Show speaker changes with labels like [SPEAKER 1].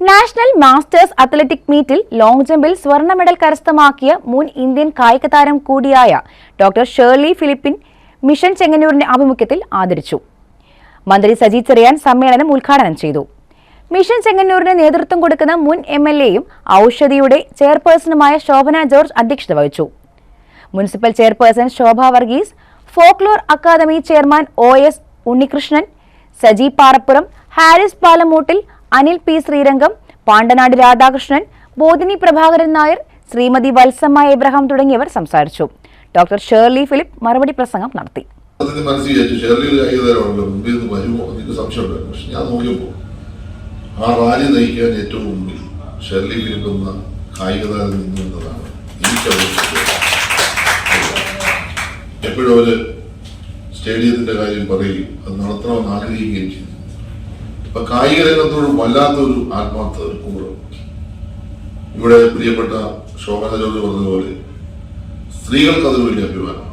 [SPEAKER 1] National masters athletic മീറ്റിൽ long ജമ്പിൽ സ്വർണ മെഡൽ കരസ്ഥമാക്കിയ മുൻ ഇന്ത്യൻ കായിക താരം കൂടിയായ ഡോക്ടർ ഷേർലി ഫിലിപ്പിൻ മിഷൻ ചെങ്ങന്നൂരിന്റെ ആഭിമുഖ്യത്തിൽ ആദരിച്ചു. മന്ത്രി സജി ചെറിയാൻ സമ്മേളനം ഉദ്ഘാടനം ചെയ്തു. മിഷൻ ചെങ്ങന്നൂരിന് നേതൃത്വം കൊടുക്കുന്ന മുൻ എം എൽ എയും ഔഷധിയുടെ ചെയർപേഴ്സണുമായ ശോഭന ജോർജ് അധ്യക്ഷത വഹിച്ചു. Municipal chairperson Shobha Varghese folklore academy chairman O S Unnikrishnan Saji Parappuram Haris Palamoottil Anil P Sreerangam Pandanad Radhakrishnan Bodhini Prabhakaran Nair Shrimati Valsamma Abraham തുടങ്ങിയവർ സംസാരിച്ചു. ഡോക്ടർ ഷേർലി ഫിലിപ്പ് മറുപടി പ്രസംഗം നടത്തി.
[SPEAKER 2] ആ റാലി നയിക്കാൻ ഏറ്റവും മുമ്പിൽ ഷെർലി ഫിലിപ്പ് എന്ന കായികതാരം നിന്നു എന്നതാണ് എപ്പോഴും അവർ സ്റ്റേഡിയത്തിന്റെ കാര്യം പറയുകയും അത് നടത്തണമെന്ന് ആഗ്രഹിക്കുകയും ചെയ്തു അപ്പൊ കായിക രംഗത്തോട് വല്ലാത്തൊരു ആത്മാർത്ഥത ഒരു കൂറ് ഇവിടെ പ്രിയപ്പെട്ട ശോഭന ജോർജ് പറഞ്ഞതുപോലെ സ്ത്രീകൾക്ക് അതൊരു വലിയ അഭിമാനം